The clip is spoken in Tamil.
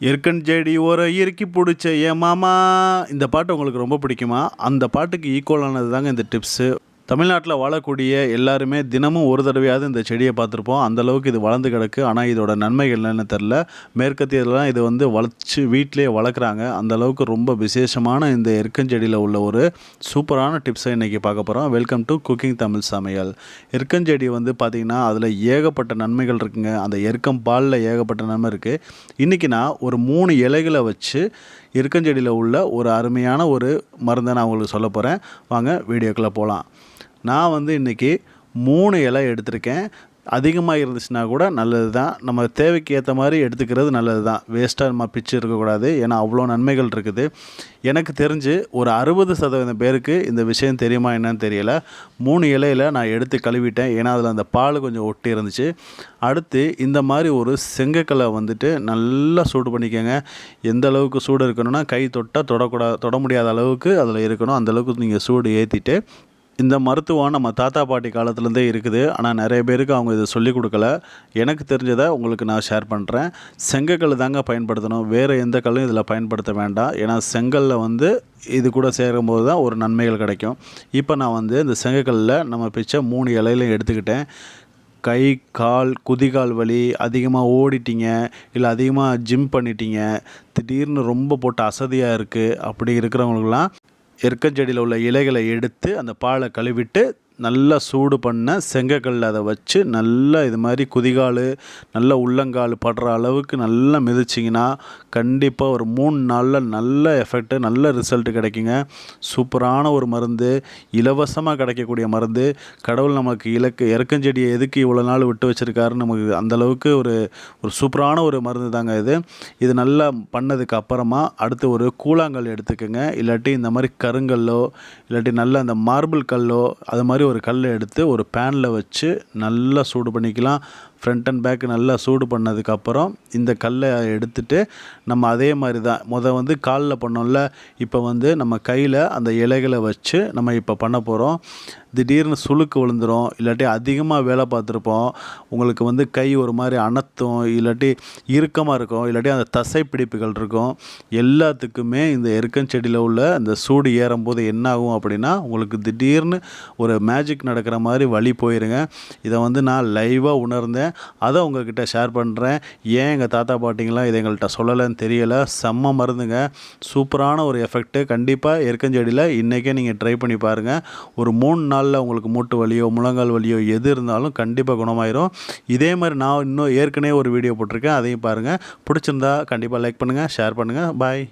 எற்கன் செடி ஓர இறுக்கி பிடிச்ச ஏன் மாமா. இந்த பாட்டு உங்களுக்கு ரொம்ப பிடிக்குமா? அந்த பாட்டுக்கு ஈக்குவலானது தாங்க இந்த டிப்ஸு தமிழ்நாட்டில் வாழக்கூடிய எல்லாருமே தினமும் ஒரு தடவையாவது இந்த செடியை பார்த்துருப்போம். அந்தளவுக்கு இது வளர்ந்து கிடக்கு. ஆனால் இதோட நன்மைகள் என்னென்னு தெரில மேற்கத்தியெல்லாம் இது வந்து வளர்ச்சி வீட்டிலேயே வளர்க்குறாங்க. அந்த அளவுக்கு ரொம்ப விசேஷமான இந்த எருக்கஞ்செடியில் உள்ள ஒரு சூப்பரான டிப்ஸை இன்றைக்கி பார்க்க போகிறோம் வெல்கம் டு குக்கிங் தமிழ் சமையல். எருக்கஞ்செடி வந்து பார்த்திங்கன்னா அதில் ஏகப்பட்ட நன்மைகள் இருக்குங்க. அந்த எருக்கம் பாலில் ஏகப்பட்ட நன்மை இருக்குது இன்றைக்கி நான் ஒரு மூணு இலைகளை வச்சு எருக்கஞ்செடியில் உள்ள ஒரு அருமையான ஒரு மருந்தை நான் உங்களுக்கு சொல்ல போகிறேன் வாங்க வீடியோக்குள்ளே போகலாம் நான் வந்து இன்றைக்கி மூணு இலை எடுத்திருக்கேன். அதிகமாக இருந்துச்சுன்னா கூட நல்லது தான் நம்ம தேவைக்கு ஏற்ற மாதிரி எடுத்துக்கிறது நல்லது தான் வேஸ்ட்டாக நம்ம பிச்சு இருக்கக்கூடாது. ஏன்னா அவ்வளோ நன்மைகள் இருக்குது. எனக்கு தெரிஞ்சு ஒரு அறுபது சதவீதம் பேருக்கு இந்த விஷயம் தெரியுமா என்னன்னு தெரியல. மூணு இலையில் நான் எடுத்து கழுவிட்டேன். ஏன்னா அதில் அந்த பால் கொஞ்சம் ஒட்டி இருந்துச்சு. அடுத்து இந்த மாதிரி ஒரு செங்கக்கலை வந்துட்டு நல்லா சூடு பண்ணிக்கோங்க. எந்த அளவுக்கு சூடு இருக்கணும்னா கை தொட்டால் தொடக்கூடாது தொட முடியாத அளவுக்கு அதில் இருக்கணும். அந்த அளவுக்கு நீங்கள் சூடு ஏற்றிட்டு இந்த மருத்துவம் நம்ம தாத்தா பாட்டி காலத்துலேருந்தே இருக்குது. ஆனால் நிறைய பேருக்கு அவங்க இதை சொல்லிக் கொடுக்கல. எனக்கு தெரிஞ்சதை உங்களுக்கு நான் ஷேர் பண்ணுறேன் செங்கக்கல் தாங்க பயன்படுத்தணும். வேறு எந்த கல்லும் இதில் பயன்படுத்த வேண்டாம். ஏன்னா செங்கல்லில் வந்து இது கூட சேரும்போது தான் ஒரு நன்மைகள் கிடைக்கும். இப்போ நான் வந்து இந்த செங்கக்கல்லில் நம்ம பிச்சை மூணு இலையிலையும் எடுத்துக்கிட்டேன். கை கால் குதிகால் வலி அதிகமாக ஓடிட்டீங்க இல்லை அதிகமாக ஜிம் பண்ணிட்டீங்க திடீர்னு ரொம்ப போட்டு அசதியாக இருக்குது அப்படி இருக்கிறவங்களுக்குலாம் எருக்கஞ்செடியில் உள்ள இலைகளை எடுத்து அந்த பாலை கழுவிட்டு நல்லா சூடு பண்ண செங்கக்கல்ல அதை வச்சு நல்லா இது மாதிரி குதிகால் நல்ல உள்ளங்கால் படுற அளவுக்கு நல்லா மிதிச்சிங்கன்னா கண்டிப்பாக ஒரு மூணு நாளில் நல்ல எஃபெக்ட்டு நல்ல ரிசல்ட்டு கிடைக்குங்க. சூப்பரான ஒரு மருந்து இலவசமாக கிடைக்கக்கூடிய மருந்து. கடவுள் நமக்கு இலக்கு இறக்கஞ்செடியை எதுக்கு இவ்வளோ நாள் விட்டு வச்சுருக்காருன்னு நமக்கு அந்தளவுக்கு ஒரு ஒரு சூப்பரான ஒரு மருந்து தாங்க இது. இது நல்லா பண்ணதுக்கு அப்புறமா அடுத்து ஒரு கூழாங்கல் எடுத்துக்கோங்க. இல்லாட்டி இந்த மாதிரி கருங்கல்லோ இல்லாட்டி நல்ல அந்த மார்பிள் கல்லோ அது மாதிரி ஒரு கல்லை எடுத்து ஒரு பேனில் வச்சு நல்லா சூடு பண்ணிக்கலாம். ஃப்ரண்ட் அண்ட் பேக் நல்லா சூடு பண்ணதுக்கப்புறம் இந்த கல்லை எடுத்துட்டு நம்ம அதே மாதிரி தான். முத வந்து காலில் பண்ணோம்ல இப்போ வந்து நம்ம கையில் அந்த இலைகளை வச்சு நம்ம இப்போ பண்ண போகிறோம் திடீர்னு சுளுக்கு விழுந்துரும் இல்லாட்டி அதிகமாக வேலை பார்த்துருப்போம். உங்களுக்கு வந்து கை ஒரு மாதிரி அனத்தும் இல்லாட்டி இறுக்கமாக இருக்கும் இல்லாட்டி அந்த தசை பிடிப்புகள் இருக்கும். எல்லாத்துக்குமே இந்த எருக்கஞ்செடியில் உள்ள அந்த சூடு ஏறும்போது என்ன ஆகும் அப்படின்னா உங்களுக்கு திடீர்னு ஒரு மேஜிக் நடக்கிற மாதிரி வழி போயிருங்க. இதை வந்து நான் லைவாக உணர்ந்தேன். அதை உங்ககிட்ட ஷேர் பண்ணுறேன் ஏன் எங்கள் தாத்தா பாட்டிங்களாம் இதை எங்கள்கிட்ட சொல்லலைன்னு தெரியலை. செம்ம மருந்துங்க. சூப்பரான ஒரு எஃபெக்ட்டு கண்டிப்பாக எருக்கஞ்செடியில் இன்றைக்கே நீங்கள் ட்ரை பண்ணி பாருங்கள் ஒரு மூணு நாளில் உங்களுக்கு மூட்டு வலியோ முழங்கால் வலியோ எது இருந்தாலும் கண்டிப்பாக குணமாயிரும். இதே மாதிரி நான் இன்னும் ஏற்கனவே ஒரு வீடியோ போட்டிருக்கேன். அதையும் பாருங்கள் பிடிச்சிருந்தா கண்டிப்பாக லைக் பண்ணுங்கள் ஷேர் பண்ணுங்கள் பாய்